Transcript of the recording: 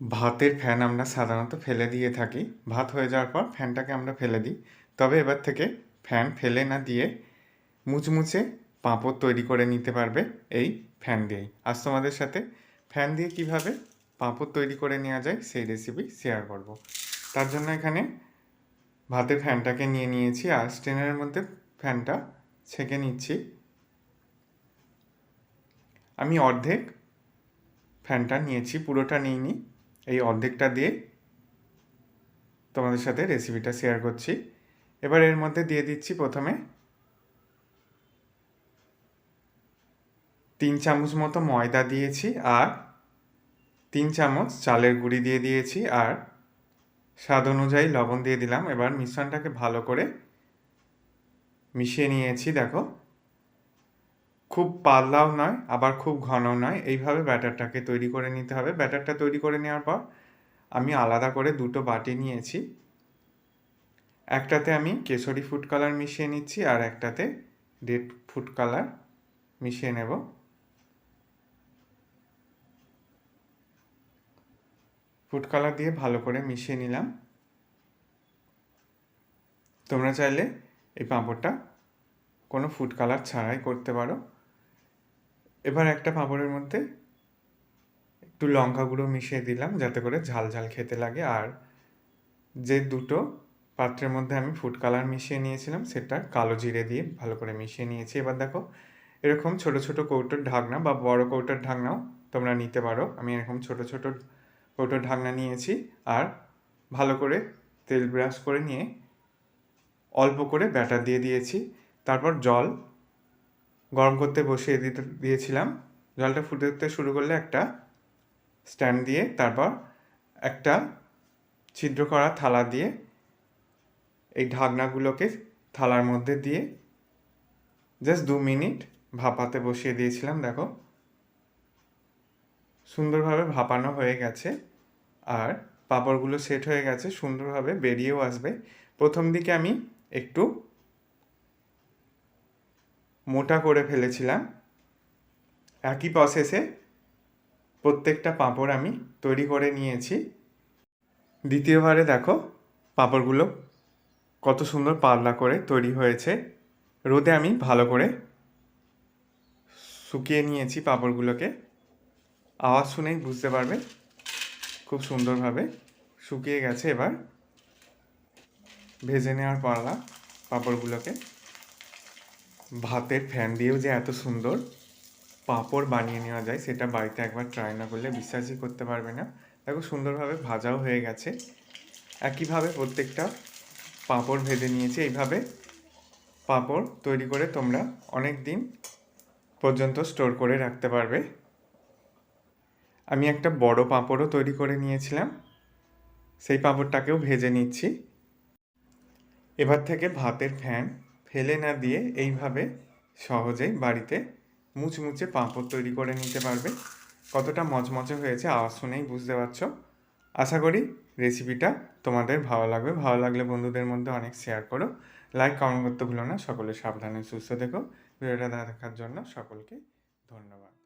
ভাতের ফ্যান আমরা সাধারণত ফেলে দিয়ে থাকি। ভাত হয়ে যাওয়ার পর ফ্যানটাকে আমরা ফেলে দিই। তবে এবার থেকে ফ্যান ফেলে না দিয়ে মুচমুচে পাঁপড় তৈরি করে নিতে পারবে এই ফ্যান দিয়েই। আজ তোমাদের সাথে ফ্যান দিয়ে কীভাবে পাঁপড় তৈরি করে নেওয়া যায় সেই রেসিপি শেয়ার করব। তার জন্য এখানে ভাতের ফ্যানটাকে নিয়ে নিয়েছি। আর স্টেনারের মধ্যে ফ্যানটা ছেঁকে নিচ্ছি। আমি অর্ধেক ফ্যানটা নিয়েছি, পুরোটা নিইনি। এই অর্ধেকটা দিয়ে তোমাদের সাথে রেসিপিটা শেয়ার করছি। এবার এর মধ্যে দিয়ে দিচ্ছি প্রথমে তিন চামচ মতো ময়দা দিয়েছি আর তিন চামচ চালের গুঁড়ি দিয়ে দিয়েছি আর স্বাদ অনুযায়ী লবণ দিয়ে দিলাম। এবার মিশ্রণটাকে ভালো করে মিশিয়ে নিয়েছি, দেখো। খুব পাতলাও নয়, আবার খুব ঘনও নয়। এইভাবে ব্যাটারটাকে তৈরি করে নিতে হবে। ব্যাটারটা তৈরি করে নেওয়ার পর আমি আলাদা করে দুটো বাটি নিয়েছি। একটাতে আমি কেশরি ফুড কালার মিশিয়ে নিচ্ছি আর একটাতে রেড ফুড কালার মিশিয়ে নেব। ফুড কালার দিয়ে ভালো করে মিশিয়ে নিলাম। তোমরা চাইলে এই পাঁপড়টা কোনো ফুড কালার ছাড়াই করতে পারো। এবার একটা পাঁপড়ের মধ্যে একটু লঙ্কা গুঁড়ো মিশিয়ে দিলাম, যাতে করে ঝাল ঝাল খেতে লাগে। আর যে দুটো পাত্রের মধ্যে আমি ফুড কালার মিশিয়ে নিয়েছিলাম, সেটা কালো জিরে দিয়ে ভালো করে মিশিয়ে নিয়েছি। এবার দেখো, এরকম ছোট ছোট কৌটোর ঢাকনা বা বড় কৌটোর ঢাকনাও তোমরা নিতে পারো। আমি এরকম ছোট ছোট কৌটোর ঢাকনা নিয়েছি আর ভালো করে তেল ব্রাশ করে নিয়ে অল্প করে ব্যাটার দিয়ে দিয়েছি। তারপর জল গরম করতে বসিয়ে দিতে দিয়েছিলাম। জলটা ফুটে ফুটতে শুরু করলে একটা স্ট্যান্ড দিয়ে তারপর একটা ছিদ্র করা থালা দিয়ে এই ঢাকনাগুলোকে থালার মধ্যে দিয়ে জাস্ট দু মিনিট ভাপাতে বসিয়ে দিয়েছিলাম, দেখো। সুন্দরভাবে ভাপানো হয়ে গেছে আর পাঁপড়গুলো সেট হয়ে গেছে, সুন্দরভাবে বেরিয়েও আসবে। প্রথম দিকে আমি একটু মোটা করে ফেলেছিলাম। একই প্রসেসে প্রত্যেকটা পাঁপড় আমি তৈরি করে নিয়েছি। দ্বিতীয়বারে দেখো পাঁপড়গুলো কত সুন্দর পাতলা করে তৈরি হয়েছে। রোদে আমি ভালো করে শুকিয়ে নিয়েছি পাঁপড়গুলোকে। আওয়াজ শুনেই বুঝতে পারবে খুব সুন্দরভাবে শুকিয়ে গেছে এবার। ভেজে নেওয়ার পালা পাঁপড়গুলোকে। ভাতের ফ্যান দিয়েও যে এত সুন্দর পাঁপড় বানিয়ে নেওয়া যায়, সেটা বাড়িতে একবার ট্রাই না করলে বিশ্বাসই করতে পারবে না। দেখো সুন্দরভাবে ভাজাও হয়ে গেছে। একইভাবে প্রত্যেকটা পাঁপড় ভেজে নিয়েছি। এইভাবে পাঁপড় তৈরি করে তোমরা অনেক দিন পর্যন্ত স্টোর করে রাখতে পারবে। আমি একটা বড় পাঁপড়ও তৈরি করে নিয়েছিলাম। সেই পাঁপড়টাকেও ভেজে নিচ্ছি। এবার থেকে ভাতের ফ্যান ফেলে না দিয়ে এইভাবে সহজেই বাড়িতে মুচমুচে পাঁপড় তৈরি করে নিতে পারবে। কতটা মচমচে হয়েছে আওয়াজ শুনেই বুঝতে পারছ। আশা করি রেসিপিটা তোমাদের ভালো লাগবে। ভালো লাগলে বন্ধুদের মধ্যে অনেক শেয়ার করো। লাইক কমেন্ট করতে ভুলো না। সকলে সাবধানে সুস্থ দেখো ভিডিওটা দেখার জন্য সকলকে ধন্যবাদ।